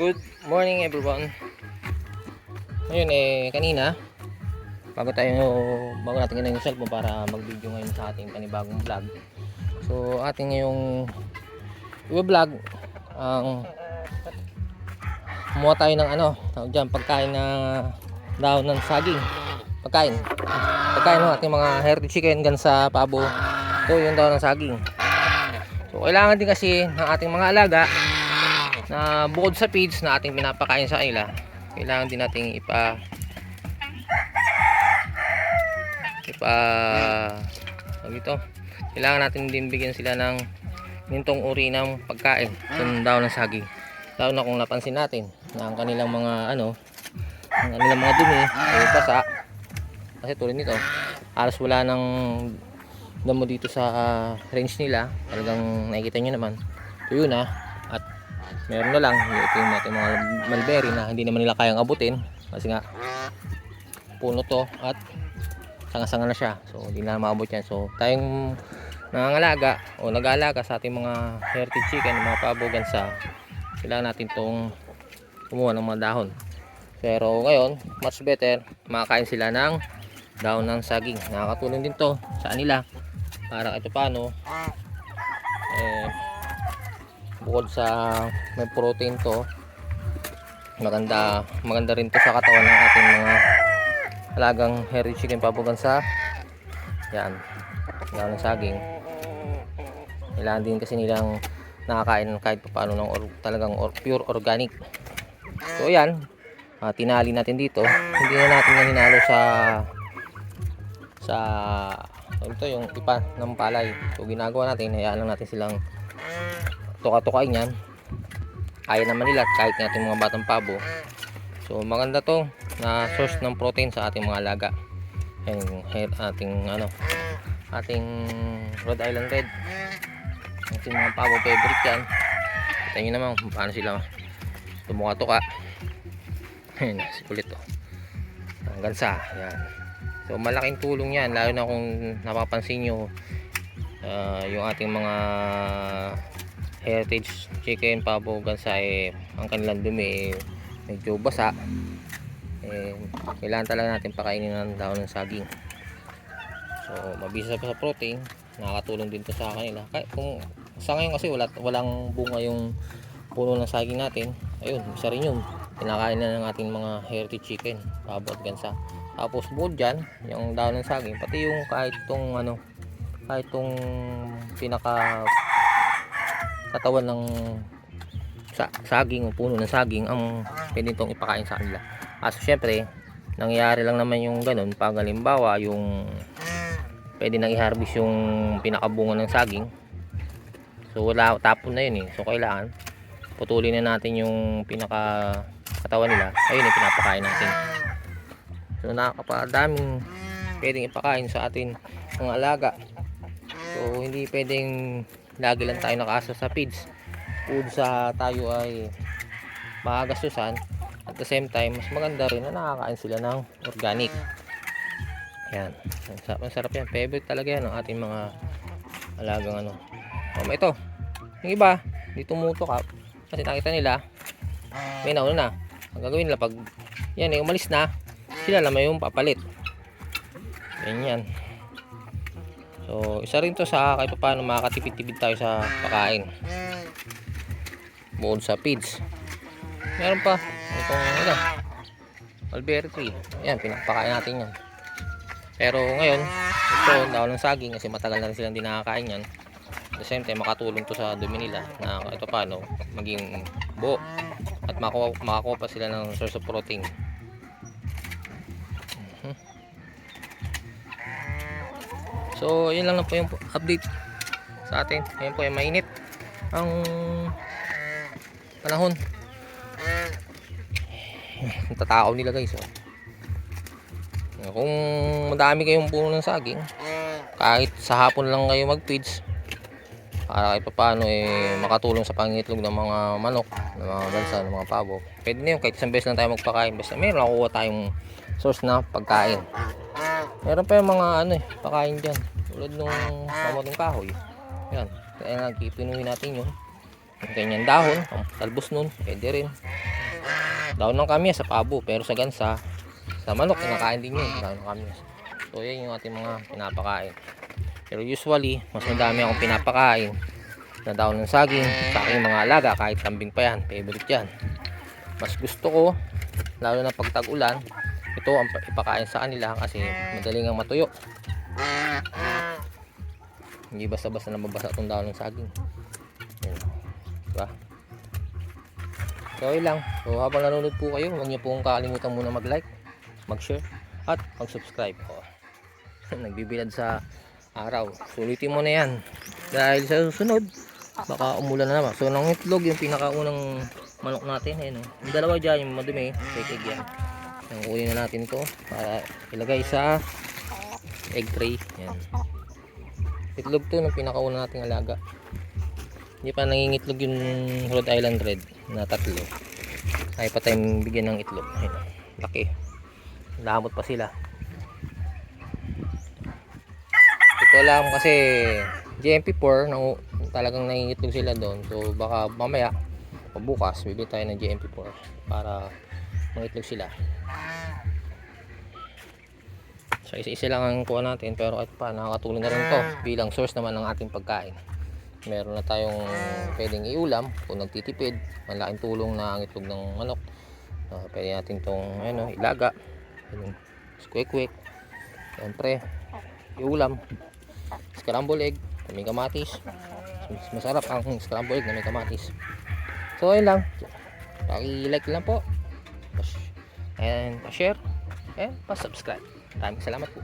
Good morning everyone. Ngayon eh kanina bago tayo bago natin ganun yung cellphone para mag-video ngayon sa ating panibagong vlog. So ating ngayong i-vlog ang kumuha tayo ng ano, tawag dyan, pagkain na daon ng saging. Pagkain. Pagkain ng ating mga healthy chicken gan sa pabo. Ito yung daon ng saging. So kailangan din kasi ng ating mga alaga na bukod sa feeds na ating pinapakain sa kanila, kailangan din nating ipa ipa ano ito, kailangan natin din bigyan sila ng nintong uri ng pagkain. Kung daw ng saging. Lalo na kung napansin natin na ang kanilang mga ano ang kanilang mga dumi ay basa. Kasi tulad nito halos wala ng damo dito sa range nila. Talagang nakikita nyo naman. Tuyo na meron na lang. Ito yung ating mga mulberry na hindi naman nila kayang abutin. Kasi nga puno to at sanga-sanga na siya. So hindi na maabot yan. So tayong nangangalaga o nag-aalaga sa ating mga heritage chicken mga pabo gansa kailangan natin tong kumuha ng mga dahon. Pero ngayon much better makakain sila ng dahon ng saging. Nakakatulong din to sa kanila para ito paano eh, bukod sa may protein to maganda maganda rin to sa katawan ng ating mga alagang hairy chicken pabugan sa yan yan ng saging. Kailangan din kasi nilang nakakain kahit paano ng or, talagang or, pure organic. So yan ah, tinali natin dito. Hindi na natin yan hinalo sa sa ito yung ipa ng palay. So ginagawa natin hayaan lang natin silang tuka-tukain yan. Kaya naman nila kahit ng ating mga batang pabo. So maganda to na source ng protein sa ating mga alaga. Hair, ating ano ating Rhode Island Red. Ating mga pabo favorite yan. Kita nyo naman paano sila tumuka-tuka. Si kulit to hanggang sa yan so malaking tulong yan lalo na kung napapansin nyo ah, yung ating mga heritage chicken pabo gansa eh ang kanilang dumi eh, medyo basa. Eh kailangan talaga natin pakainin ng dahon ng saging. So mabisa pa sa protein. Nakakatulong din to sa kanila. Kahit kung sa ngayon kasi wala, walang bunga yung puno ng saging natin. Ayun isa rin yun. Kinakain na ng ating mga heritage chicken pabo at gansa. Tapos bukod dyan yung dahon ng saging pati yung kahit tong ano kahit tong pinaka katawan ng sa saging o puno ng saging ang pwede itong ipakain sa kanila. Kaso syempre, nangyayari lang naman yung ganun pag halimbawa yung pwede nang i-harvest yung pinakabunga ng saging. So wala tapon na yun eh. So kailangan putulin na natin yung pinaka katawan nila. Ayun yung pinapakain natin. So nakakapadaming pwedeng ipakain sa atin mga alaga. So hindi pwedeng lagi lang tayo nakaasa sa feeds. Food sa tayo ay makagastusan at the same time mas maganda rin na nakakain sila ng organic. Yan masarap, yan. Favorite talaga yan ng ating mga alagang ano. Um, ito. Yung iba di tumutok up kasi nakita nila may nauna na. Ang gagawin nila pag yan eh umalis na sila naman yung papalit. Ganyan So, isa rin to sa kahit paano makakatipid-tipid tayo sa pagkain. Bukod sa feeds. Meron pa. Itong ano, mulberry tree. Ayan, pinapakain natin yan. Pero ngayon, ito, dahon ng saging kasi matagal na rin silang di nakakain yan. At the same time, makatulong to sa dumi nila na kahit paano maging buo. At makakuha, makakuha pa sila ng source of protein. So, yun lang na po yung update sa atin. Ngayon po ay mainit ang panahon. Tatakaw nila guys. Oh. Kung madami kayong puno ng saging, kahit sa hapon lang kayo mag-feeds, para kahit paano eh makatulong sa pangitlog ng mga manok, ng mga gansa, ng mga pabo. Pwede na yun, kahit isang beses lang tayo magpakain. Basta meron nakukuha tayong source na pagkain. Meron pa yung mga ano eh, pakain dyan. Tulad nung kamatong kahoy. Yan. Kaya nagpipinuhin natin yun. yung kanyang dahon, ang talbos nun, pwede rin. Dahon ng kamyas sa pabo, pero sa gansa, sa manok, kinakain din yun, dahon ng kamyas. So, yan yung ating mga pinapakain. Pero usually, mas madami akong pinapakain na dahon ng saging sa aking mga alaga, kahit kambing pa yan, favorite yan. Mas gusto ko, lalo na pag tag-ulan, ito ang pa- ipakain sa kanila kasi madaling ang matuyo. Hindi basta-basta nababasa itong dahon ng saging. Yan. Diba? So, ayun lang. So, habang nanonood po kayo, huwag niyo pong kakalimutan muna mag-like, mag-share, at mag-subscribe. O, nagbibilad sa araw. Sulitin mo na yan. Dahil sa susunod, baka umulan na naman. So, nang itlog, yung pinakaunang manok natin. Ayan, o. Yung dalawa dyan, yung madumi, fake egg yan. Yung kunin na natin to para ilagay sa egg tray. Yan. Itlog to ng pinakauna nating alaga. Hindi pa nangingitlog yung Rhode Island Red na tatlo. Ay pa tayong bigyan ng itlog. Ayun. Laki. Lamot pa sila. Ito lang kasi GMP4 nang talagang nangingitlog sila doon. So baka mamaya o bukas bibili tayo ng GMP4 para mangitlog sila. So isa-isa lang ang kuha natin pero kahit pa nakakatulong na rin to bilang source naman ng ating pagkain. Meron na tayong pwedeng iulam kung nagtitipid. Malaking tulong na ang itlog ng manok. Uh, pwede natin itong ano, ilaga. Squeak-quick. Siyempre, iulam. Scramble egg na may kamatis. Mas masarap ang scramble egg na may kamatis. So, ayun lang. Paki-like lang po. And pa-share. And pa-subscribe. Maraming salamat po.